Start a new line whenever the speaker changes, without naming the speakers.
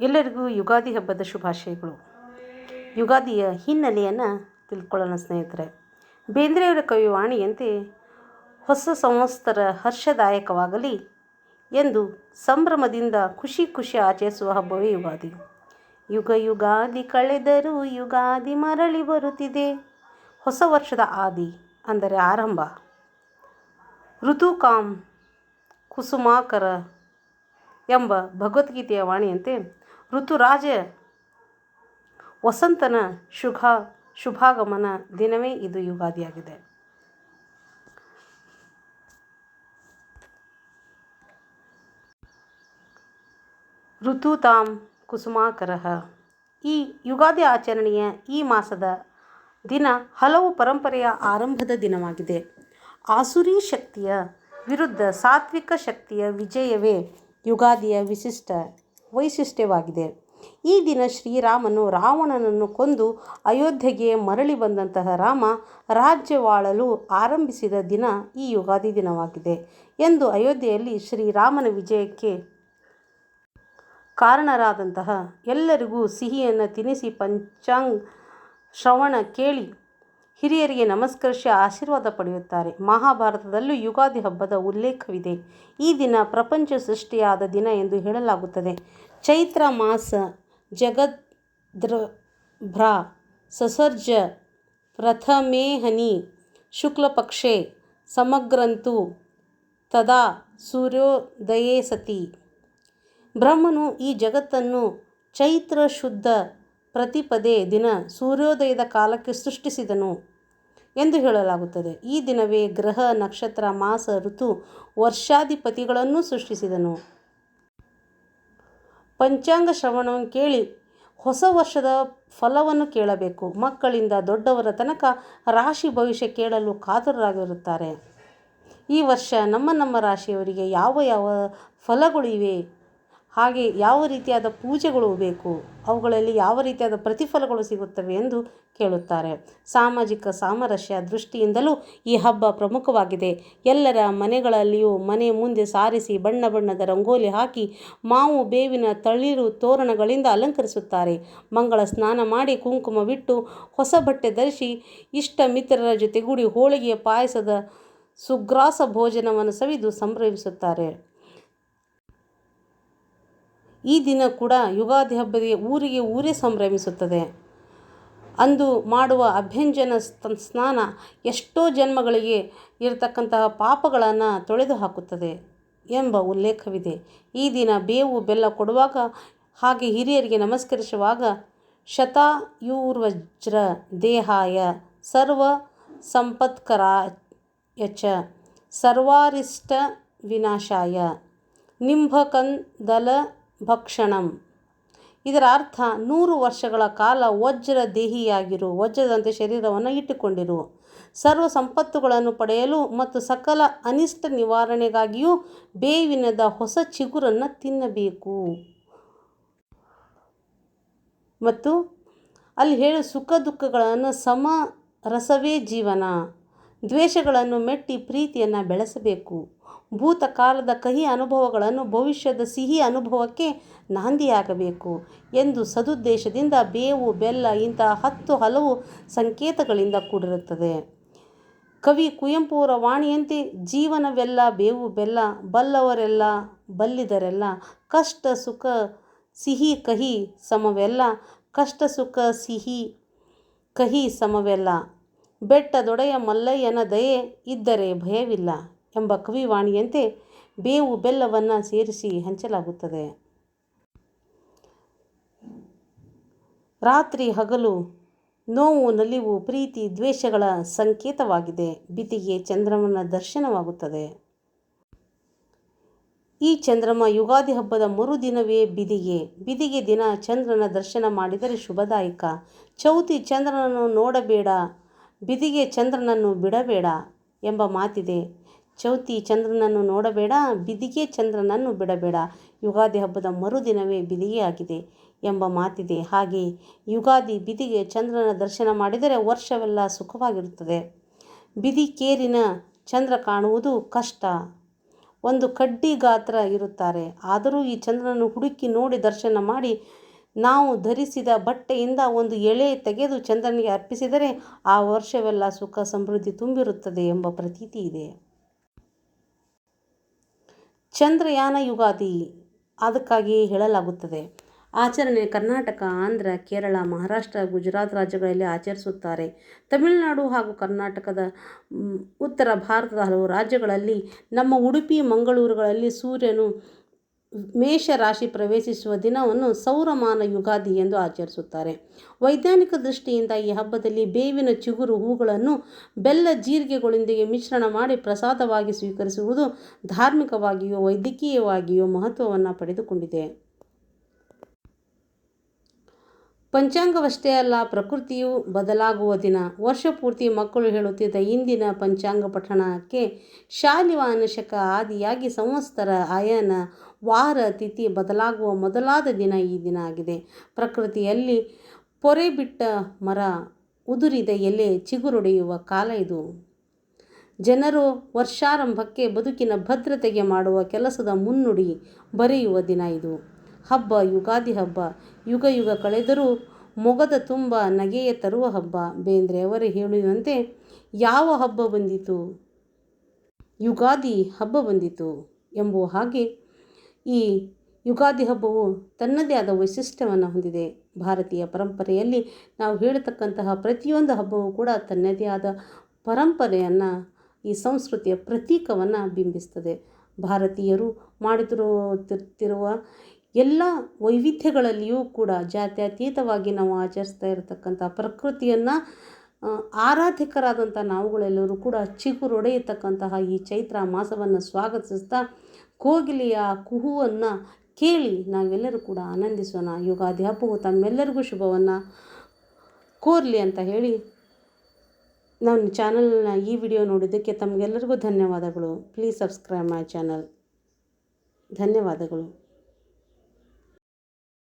ಎಲ್ಲರಿಗೂ ಯುಗಾದಿ ಹಬ್ಬದ ಶುಭಾಶಯಗಳು. ಯುಗಾದಿಯ ಹಿನ್ನೆಲೆಯನ್ನು ತಿಳ್ಕೊಳ್ಳೋಣ ಸ್ನೇಹಿತರೆ. ಬೇಂದ್ರೆಯವರ ಕವಿವಾಣಿಯಂತೆ ಹೊಸ ಸಂವತ್ಸರ ಹರ್ಷದಾಯಕವಾಗಲಿ ಎಂದು ಸಂಭ್ರಮದಿಂದ ಖುಷಿ ಖುಷಿ ಆಚರಿಸುವ ಹಬ್ಬವೇ ಯುಗಾದಿ. ಯುಗ ಯುಗಾದಿ ಕಳೆದರೂ ಯುಗಾದಿ ಮರಳಿ ಬರುತ್ತಿದೆ. ಹೊಸ ವರ್ಷದ ಆದಿ ಅಂದರೆ ಆರಂಭ. ಋತುಕಾಮ್ ಕುಸುಮಾಕರ ಎಂಬ ಭಗವದ್ಗೀತೆಯ ವಾಣಿಯಂತೆ ಋತುರಾಜ ವಸಂತನ ಶುಭ ಶುಭಾಗಮನ ದಿನವೇ ಇದು ಯುಗಾದಿಯಾಗಿದೆ. ಋತು ತಾಮ್ ಕುಸುಮಾಕರಹ ಈ ಯುಗಾದಿ ಆಚರಣೆಯ ಈ ಮಾಸದ ದಿನ ಹಲವು ಪರಂಪರೆಯ ಆರಂಭದ ದಿನವಾಗಿದೆ. ಆಸುರಿ ಶಕ್ತಿಯ ವಿರುದ್ಧ ಸಾತ್ವಿಕ ಶಕ್ತಿಯ ವಿಜಯವೇ ಯುಗಾದಿಯ ವಿಶಿಷ್ಟ ವೈಶಿಷ್ಟ್ಯವಾಗಿದೆ. ಈ ದಿನ ಶ್ರೀರಾಮನು ರಾವಣನನ್ನು ಕೊಂದು ಅಯೋಧ್ಯೆಗೆ ಮರಳಿ ಬಂದಂತಹ ರಾಮ ರಾಜ್ಯವಾಳಲು ಆರಂಭಿಸಿದ ದಿನ ಈ ಯುಗಾದಿ ದಿನವಾಗಿದೆ ಎಂದು ಅಯೋಧ್ಯೆಯಲ್ಲಿ ಶ್ರೀರಾಮನ ವಿಜಯಕ್ಕೆ ಕಾರಣರಾದಂತಹ ಎಲ್ಲರಿಗೂ ಸಿಹಿಯನ್ನು ತಿನಿಸಿ ಪಂಚಾಂಗ್ ಶ್ರವಣ ಕೇಳಿ ಹಿರಿಯರಿಗೆ ನಮಸ್ಕರಿಸಿ ಆಶೀರ್ವಾದ ಪಡೆಯುತ್ತಾರೆ. ಮಹಾಭಾರತದಲ್ಲೂ ಯುಗಾದಿ ಹಬ್ಬದ ಉಲ್ಲೇಖವಿದೆ. ಈ ದಿನ ಪ್ರಪಂಚ ಸೃಷ್ಟಿಯಾದ ದಿನ ಎಂದು ಹೇಳಲಾಗುತ್ತದೆ. ಚೈತ್ರ ಮಾಸ ಜಗದ್ರ ಭ್ರ ಸಸರ್ಜ ಪ್ರಥಮೇಹನಿ ಶುಕ್ಲಪಕ್ಷೆ ಸಮಗ್ರಂತು ತದಾ ಸೂರ್ಯೋದಯೇ ಸತಿ. ಬ್ರಹ್ಮನು ಈ ಜಗತ್ತನ್ನು ಚೈತ್ರ ಶುದ್ಧ ಪ್ರತಿಪದೆ ದಿನ ಸೂರ್ಯೋದಯದ ಕಾಲಕ್ಕೆ ಸೃಷ್ಟಿಸಿದನು ಎಂದು ಹೇಳಲಾಗುತ್ತದೆ. ಈ ದಿನವೇ ಗ್ರಹ, ನಕ್ಷತ್ರ, ಮಾಸ, ಋತು, ವರ್ಷಾಧಿಪತಿಗಳನ್ನು ಸೃಷ್ಟಿಸಿದನು. ಪಂಚಾಂಗ ಶ್ರವಣವನ್ನು ಕೇಳಿ ಹೊಸ ವರ್ಷದ ಫಲವನ್ನು ಕೇಳಬೇಕು. ಮಕ್ಕಳಿಂದ ದೊಡ್ಡವರ ತನಕ ರಾಶಿ ಭವಿಷ್ಯ ಕೇಳಲು ಕಾತುರರಾಗಿರುತ್ತಾರೆ. ಈ ವರ್ಷ ನಮ್ಮ ನಮ್ಮ ರಾಶಿಯವರಿಗೆ ಯಾವ ಯಾವ ಫಲಗಳು ಇವೆ? ಹಾಗೆ ಯಾವ ರೀತಿಯಾದ ಪೂಜೆಗಳು ಬೇಕು, ಅವುಗಳಲ್ಲಿ ಯಾವ ರೀತಿಯಾದ ಪ್ರತಿಫಲಗಳು ಸಿಗುತ್ತವೆ ಎಂದು ಕೇಳುತ್ತಾರೆ. ಸಾಮಾಜಿಕ ಸಾಮರಸ್ಯ ದೃಷ್ಟಿಯಿಂದಲೂ ಈ ಹಬ್ಬ ಪ್ರಮುಖವಾಗಿದೆ. ಎಲ್ಲರ ಮನೆಗಳಲ್ಲಿಯೂ ಮನೆ ಮುಂದೆ ಸಾರಿಸಿ ಬಣ್ಣ ಬಣ್ಣದ ರಂಗೋಲಿ ಹಾಕಿ ಮಾವು ಬೇವಿನ ತಳಿರು ತೋರಣಗಳಿಂದ ಅಲಂಕರಿಸುತ್ತಾರೆ. ಮಂಗಳ ಸ್ನಾನ ಮಾಡಿ ಕುಂಕುಮವಿಟ್ಟು ಹೊಸ ಬಟ್ಟೆ ಧರಿಸಿ ಇಷ್ಟ ಮಿತ್ರರ ಜೊತೆಗೂಡಿ ಹೋಳಿಗೆಯ ಪಾಯಸದ ಸುಗ್ರಾಸ ಭೋಜನವನ್ನು ಸವಿದು ಸಂಭ್ರಮಿಸುತ್ತಾರೆ. ಈ ದಿನ ಕೂಡ ಯುಗಾದಿ ಹಬ್ಬದ ಊರಿಗೆ ಊರೇ ಸಂಭ್ರಮಿಸುತ್ತದೆ. ಅಂದು ಮಾಡುವ ಅಭ್ಯಂಜನ ಸ್ನಾನ ಎಷ್ಟೋ ಜನ್ಮಗಳಿಗೆ ಇರತಕ್ಕಂತಹ ಪಾಪಗಳನ್ನು ತೊಳೆದು ಹಾಕುತ್ತದೆ ಎಂಬ ಉಲ್ಲೇಖವಿದೆ. ಈ ದಿನ ಬೇವು ಬೆಲ್ಲ ಕೊಡುವಾಗ ಹಾಗೆ ಹಿರಿಯರಿಗೆ ನಮಸ್ಕರಿಸುವಾಗ ಶತಾಯೂರ್ವಜ್ರ ದೇಹಾಯ ಸರ್ವ ಸಂಪತ್ಕರ ಚ ಸರ್ವಾರಿಷ್ಟ ವಿನಾಶಾಯ. ನಿಂಬಕಂದಲ ಭಕ್ಷಣಂ. ಇದರ ಅರ್ಥ, ನೂರು ವರ್ಷಗಳ ಕಾಲ ವಜ್ರ ದೇಹಿಯಾಗಿರು, ವಜ್ರದಂತೆ ಶರೀರವನ್ನು ಇಟ್ಟುಕೊಂಡಿರು. ಸರ್ವ ಸಂಪತ್ತುಗಳನ್ನು ಪಡೆಯಲು ಮತ್ತು ಸಕಲ ಅನಿಷ್ಟ ನಿವಾರಣೆಗಾಗಿಯೂ ಬೇವಿನದ ಹೊಸ ಚಿಗುರನ್ನು ತಿನ್ನಬೇಕು. ಮತ್ತು ಅಲ್ಲಿ ಹೇಳು, ಸುಖ ದುಃಖಗಳನ್ನು ಸಮ ರಸವೇ ಜೀವನ. ದ್ವೇಷಗಳನ್ನು ಮೆಟ್ಟಿ ಪ್ರೀತಿಯನ್ನು ಬೆಳೆಸಬೇಕು. ಭೂತಕಾಲದ ಕಹಿ ಅನುಭವಗಳನ್ನು ಭವಿಷ್ಯದ ಸಿಹಿ ಅನುಭವಕ್ಕೆ ನಾಂದಿಯಾಗಬೇಕು ಎಂದು ಸದುದ್ದೇಶದಿಂದ ಬೇವು, ಬೆಲ್ಲ ಇಂತಹ ಹತ್ತು ಹಲವು ಸಂಕೇತಗಳಿಂದ ಕೂಡಿರುತ್ತದೆ. ಕವಿ ಕುವೆಂಪುರ ವಾಣಿಯಂತೆ, ಜೀವನವೆಲ್ಲ ಬೇವು, ಬೆಲ್ಲ, ಬಲ್ಲವರೆಲ್ಲ ಬಲ್ಲಿದರೆಲ್ಲ, ಕಷ್ಟ, ಸುಖ, ಸಿಹಿ, ಕಹಿ ಸಮವೆಲ್ಲ, ಕಷ್ಟ, ಸುಖ, ಸಿಹಿ, ಕಹಿ ಸಮವೆಲ್ಲ. ಬೆಟ್ಟದೊಡೆಯ ಮಲ್ಲಯ್ಯನ ದಯೆ ಇದ್ದರೆ ಭಯವಿಲ್ಲ. ಎಂಬ ಕವಿವಾಣಿಯಂತೆ ಬೇವು ಬೆಲ್ಲವನ್ನು ಸೇರಿಸಿ ಹಂಚಲಾಗುತ್ತದೆ. ರಾತ್ರಿ ಹಗಲು ನೋವು ನಲಿವು ಪ್ರೀತಿ ದ್ವೇಷಗಳ ಸಂಕೇತವಾಗಿದೆ. ಬಿದಿಗೆ ಚಂದ್ರಮನ ದರ್ಶನವಾಗುತ್ತದೆ. ಈ ಚಂದ್ರಮ ಯುಗಾದಿ ಹಬ್ಬದ ಮರುದಿನವೇ ಬಿದಿಗೆ. ಬಿದಿಗೆ ದಿನ ಚಂದ್ರನ ದರ್ಶನ ಮಾಡಿದರೆ ಶುಭದಾಯಕ. ಚೌತಿ ಚಂದ್ರನನ್ನು ನೋಡಬೇಡ, ಬಿದಿಗೆ ಚಂದ್ರನನ್ನು ಬಿಡಬೇಡ ಎಂಬ ಮಾತಿದೆ. ಚೌತಿ ಚಂದ್ರನನ್ನು ನೋಡಬೇಡ, ಬಿದಿಗೆ ಚಂದ್ರನನ್ನು ಬಿಡಬೇಡ. ಯುಗಾದಿ ಹಬ್ಬದ ಮರುದಿನವೇ ಬಿದಿಗೆ ಆಗಿದೆ ಎಂಬ ಮಾತಿದೆ. ಹಾಗೆ ಯುಗಾದಿ ಬಿದಿಗೆ ಚಂದ್ರನ ದರ್ಶನ ಮಾಡಿದರೆ ವರ್ಷವೆಲ್ಲ ಸುಖವಾಗಿರುತ್ತದೆ. ಬಿದಿಕೇರಿನ ಚಂದ್ರ ಕಾಣುವುದು ಕಷ್ಟ. ಒಂದು ಕಡ್ಡಿ ಗಾತ್ರ ಇರುತ್ತಾರೆ. ಆದರೂ ಈ ಚಂದ್ರನನ್ನು ಹುಡುಕಿ ನೋಡಿ ದರ್ಶನ ಮಾಡಿ, ನಾವು ಧರಿಸಿದ ಬಟ್ಟೆಯಿಂದ ಒಂದು ಎಳೆ ತೆಗೆದು ಚಂದ್ರನಿಗೆ ಅರ್ಪಿಸಿದರೆ ಆ ವರ್ಷವೆಲ್ಲ ಸುಖ ಸಮೃದ್ಧಿ ತುಂಬಿರುತ್ತದೆ ಎಂಬ ಪ್ರತೀತಿ ಇದೆ. ಚಂದ್ರಯಾನ ಯುಗಾದಿ ಅದಕ್ಕಾಗಿ ಹೇಳಲಾಗುತ್ತದೆ. ಆಚರಣೆ ಕರ್ನಾಟಕ, ಆಂಧ್ರ, ಕೇರಳ, ಮಹಾರಾಷ್ಟ್ರ, ಗುಜರಾತ್ ರಾಜ್ಯಗಳಲ್ಲಿ ಆಚರಿಸುತ್ತಾರೆ. ತಮಿಳುನಾಡು ಹಾಗೂ ಕರ್ನಾಟಕದ, ಉತ್ತರ ಭಾರತದ ಹಲವು ರಾಜ್ಯಗಳಲ್ಲಿ ನಮ್ಮ ಉಡುಪಿ, ಮಂಗಳೂರುಗಳಲ್ಲಿ ಸೂರ್ಯನು ಮೇಷ ರಾಶಿ ಪ್ರವೇಶಿಸುವ ದಿನವನ್ನು ಸೌರಮಾನ ಯುಗಾದಿ ಎಂದು ಆಚರಿಸುತ್ತಾರೆ. ವೈಜ್ಞಾನಿಕ ದೃಷ್ಟಿಯಿಂದ ಈ ಹಬ್ಬದಲ್ಲಿ ಬೇವಿನ ಚಿಗುರು ಹೂಗಳನ್ನು ಬೆಲ್ಲ ಜೀರಿಗೆಗಳೊಂದಿಗೆ ಮಿಶ್ರಣ ಮಾಡಿ ಪ್ರಸಾದವಾಗಿ ಸ್ವೀಕರಿಸುವುದು ಧಾರ್ಮಿಕವಾಗಿಯೋ ವೈದ್ಯಕೀಯವಾಗಿಯೋ ಮಹತ್ವವನ್ನು ಪಡೆದುಕೊಂಡಿದೆ. ಪಂಚಾಂಗವಷ್ಟೇ ಅಲ್ಲ, ಪ್ರಕೃತಿಯು ಬದಲಾಗುವ ದಿನ. ವರ್ಷ ಪೂರ್ತಿ ಮಕ್ಕಳು ಹೇಳುತ್ತಿದ್ದ ಇಂದಿನ ಪಂಚಾಂಗ ಪಠಣಕ್ಕೆ ಶಾಲಿವಾನಶಕ ಆದಿಯಾಗಿ ಸಂವತ್ಸರ ಆಯನ ವಾರ ತಿಥಿ ಬದಲಾಗುವ ಮೊದಲಾದ ದಿನ ಈ ದಿನ ಆಗಿದೆ. ಪ್ರಕೃತಿಯಲ್ಲಿ ಪೊರೆ ಬಿಟ್ಟ ಮರ ಉದುರಿದ ಎಲೆ ಚಿಗುರೊಡೆಯುವ ಕಾಲ ಇದು. ಜನರು ವರ್ಷಾರಂಭಕ್ಕೆ ಬದುಕಿನ ಭದ್ರತೆಗೆ ಮಾಡುವ ಕೆಲಸದ ಮುನ್ನುಡಿ ಬರೆಯುವ ದಿನ ಇದು. ಹಬ್ಬ ಯುಗಾದಿ ಹಬ್ಬ. ಯುಗ ಯುಗ ಕಳೆದರೂ ಮೊಗದ ತುಂಬ ನಗೆಯ ತರುವ ಹಬ್ಬ. ಬೇಂದ್ರೆ ಅವರು ಹೇಳುವಂತೆ ಯಾವ ಹಬ್ಬ ಬಂದಿತು? ಯುಗಾದಿ ಹಬ್ಬ ಬಂದಿತು ಎಂಬುವ ಹಾಗೆ ಈ ಯುಗಾದಿ ಹಬ್ಬವು ತನ್ನದೇ ಆದ ವೈಶಿಷ್ಟ್ಯವನ್ನು ಹೊಂದಿದೆ. ಭಾರತೀಯ ಪರಂಪರೆಯಲ್ಲಿ ನಾವು ಹೇಳತಕ್ಕಂತಹ ಪ್ರತಿಯೊಂದು ಹಬ್ಬವೂ ಕೂಡ ತನ್ನದೇ ಆದ ಪರಂಪರೆಯನ್ನು, ಈ ಸಂಸ್ಕೃತಿಯ ಪ್ರತೀಕವನ್ನು ಬಿಂಬಿಸ್ತದೆ. ಭಾರತೀಯರು ಮಾಡುತ್ತಿರುತ್ತಿರುವ ಎಲ್ಲ ವೈವಿಧ್ಯಗಳಲ್ಲಿಯೂ ಕೂಡ ಜಾತ್ಯತೀತವಾಗಿ ನಾವು ಆಚರಿಸ್ತಾ ಇರತಕ್ಕಂಥ ಪ್ರಕೃತಿಯನ್ನು ಆರಾಧಕರಾದಂಥ ನಾವುಗಳೆಲ್ಲರೂ ಕೂಡ ಚಿಗುರೊಡೆಯತಕ್ಕಂತಹ ಈ ಚೈತ್ರ ಮಾಸವನ್ನು ಸ್ವಾಗತಿಸ್ತಾ ಕೋಗಿಲೆಯ ಕುಹುವನ್ನು ಕೇಳಿ ನಾವೆಲ್ಲರೂ ಕೂಡ ಆನಂದಿಸೋಣ. ಯುಗಾದಿ ಹಬ್ಬವು ತಮ್ಮೆಲ್ಲರಿಗೂ ಶುಭವನ್ನು ಕೋರಲಿ ಅಂತ ಹೇಳಿ ನನ್ನ ಚಾನಲ್ನ ಈ ವಿಡಿಯೋ ನೋಡಿದ್ದಕ್ಕೆ ತಮಗೆಲ್ಲರಿಗೂ ಧನ್ಯವಾದಗಳು. ಪ್ಲೀಸ್ ಸಬ್ಸ್ಕ್ರೈಬ್ ಮೈ ಚಾನಲ್ ಧನ್ಯವಾದಗಳು.